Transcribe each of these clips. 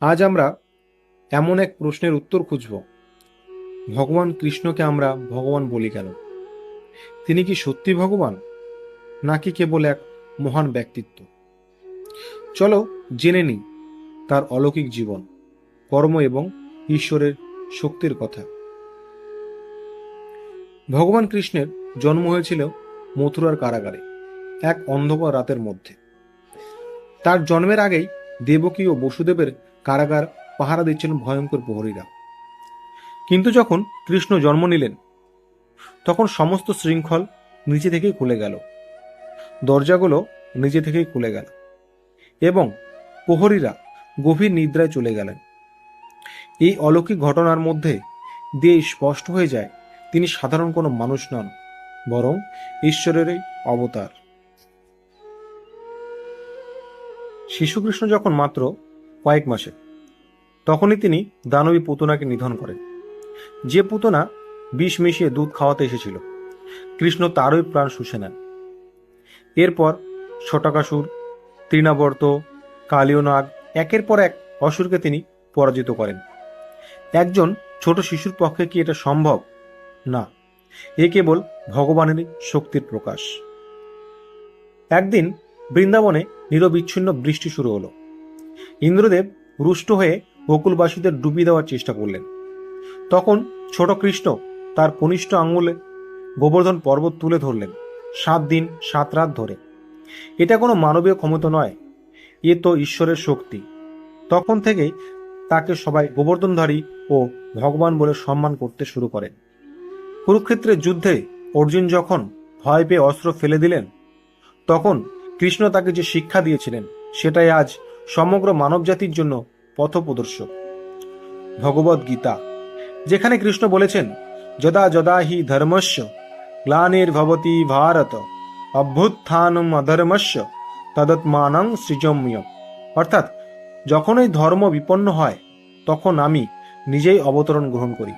আজ আমরা এমন এক প্রশ্নের উত্তর খুঁজব। ভগবান কৃষ্ণকে আমরা ভগবান বলি কেন? তিনি কি সত্যি ভগবান? নাকি কেবল এক মহান ব্যক্তিত্ব? চলো জেনে নিই তার অলৌকিক জীবন, কর্ম এবং ঈশ্বরের শক্তির কথা। ভগবান কৃষ্ণের জন্ম হয়েছিল মথুরার কারাগারে, এক অন্ধকার রাতের মধ্যে। তার জন্মের আগেই দেবকী ও বসুদেবের কারাগার পাহারা দিচ্ছেন ভয়ঙ্কর প্রহরীরা। কিন্তু যখন কৃষ্ণ জন্ম নিলেন, তখন সমস্ত শৃঙ্খল নিচে থেকেই খুলে গেল। দরজাগুলো নিজে থেকেই খুলে গেল এবং প্রহরীরা গভীর নিদ্রায় চলে গেলেন। এই অলৌকিক ঘটনার মধ্যে দিয়ে স্পষ্ট হয়ে যায়, তিনি সাধারণ কোনো মানুষ নন, বরং ঈশ্বরেরই অবতার। শিশুকৃষ্ণ যখন মাত্র কয়েক মাসে। তখনই তিনি দানবী পুতনাকে নিধন করেন। যে পুতনা বিষ মিশিয়ে দুধ খাওয়াতে এসেছিল, কৃষ্ণ তারই প্রাণ শুষে নেন। এরপর ছটাকাসুর তৃণাবর্ত, কালীয়নাগ, একের পর এক অসুরকে তিনি পরাজিত করেন। একজন ছোট শিশুর পক্ষে কি এটা সম্ভব? না, এ কেবল ভগবানেরই শক্তির প্রকাশ। একদিন বৃন্দাবনে নিরবিচ্ছিন্ন বৃষ্টি শুরু হলো। ইন্দ্রদেব রুষ্ট হয়ে গোকুলবাসীদের ডুবিয়ে দেওয়ার চেষ্টা করলেন। তখন ছোট কৃষ্ণ তার কনিষ্ঠ আঙুলে গোবর্ধন পর্বত তুলে ধরলেন সাত দিন, সাত রাত ধরে। এটা কোনো মানবীয় ক্ষমতা নয়, এ তো ঈশ্বরের শক্তি। তখন থেকেই তাকে সবাই গোবর্ধনধারী ও ভগবান বলে সম্মান করতে শুরু করেন। কুরুক্ষেত্রের যুদ্ধে অর্জুন যখন ভয় পেয়ে অস্ত্র ফেলে দিলেন, তখন কৃষ্ণ তাকে যে শিক্ষা দিয়েছিলেন, সেটাই আজ সমগ্র মানবজাতির জন্য পথপ্রদর্শক। ভগবদ গীতা। যেখানে কৃষ্ণ বলেছেন, যদা যদা হি ধর্মস্য গ্লানির্ভবতি ভারত, অভ্যুত্থানম অধর্মস্য তদৎমানং সৃজম্য অর্থাৎ যখন এই ধর্ম বিপন্ন হয়, তখন আমি নিজেই অবতরণ গ্রহণ করি।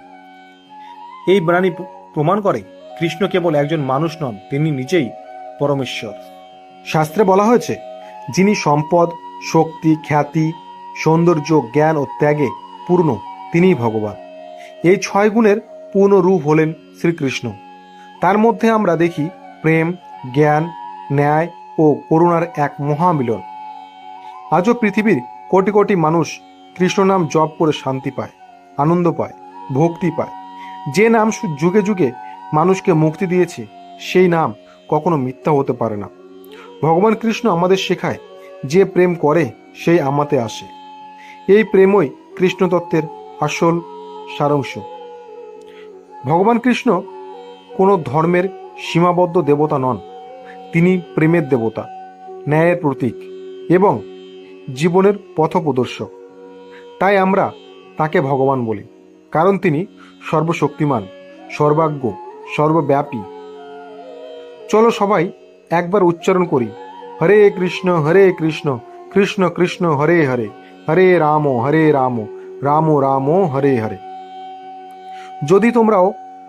এই বাণী প্রমাণ করে কৃষ্ণ কেবল একজন মানুষ নন, তিনি নিজেই পরমেশ্বর। শাস্ত্রে বলা হয়েছে, যিনি সম্পদ শক্তি, খ্যাতি, সৌন্দর্য, জ্ঞান ও ত্যাগে পূর্ণ তিনিই ভগবান। এই ছয় গুণের পূর্ণ রূপ হলেন শ্রীকৃষ্ণ। তার মধ্যে আমরা দেখি প্রেম, জ্ঞান, ন্যায় ও করুণার এক মহামিলন। আজও পৃথিবীর কোটি কোটি মানুষ কৃষ্ণ নাম জপ করে শান্তি পায়, আনন্দ পায়, ভক্তি পায়। যে নাম যুগে যুগে মানুষকে মুক্তি দিয়েছে, সেই নাম কখনো মিথ্যা হতে পারে না। ভগবান কৃষ্ণ আমাদের শেখায় যে প্রেম করে, সেই আমাতে আসে। এই প্রেমই কৃষ্ণ তত্ত্বের আসল সারাংশ। ভগবান কৃষ্ণ কোনো ধর্মের সীমাবদ্ধ দেবতা নন। তিনি প্রেমের দেবতা, ন্যায়ের প্রতীক এবং জীবনের পথপ্রদর্শক। তাই আমরা তাকে ভগবান বলি। কারণ তিনি সর্বশক্তিমান, সর্বাজ্ঞ, সর্বব্যাপী। চলো সবাই একবার উচ্চারণ করি। হরে কৃষ্ণ হরে কৃষ্ণ কৃষ্ণ কৃষ্ণ, হরে হরে হরে রাম হরে রাম রাম রাম, হরে হরে। যদি তোমরাও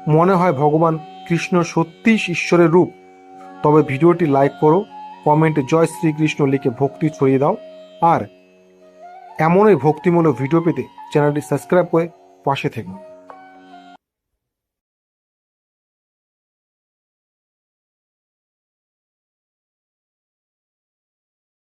মনে হয় ভগবান কৃষ্ণ সত্যিই ঈশ্বরের রূপ, তবে ভিডিওটি লাইক করো, কমেন্টে জয় শ্রীকৃষ্ণ লিখে ভক্তি ছড়িয়ে দাও, আর এমনই ভক্তিমূলক ভিডিও পেতে চ্যানেলটি সাবস্ক্রাইব করে পাশে থেকো।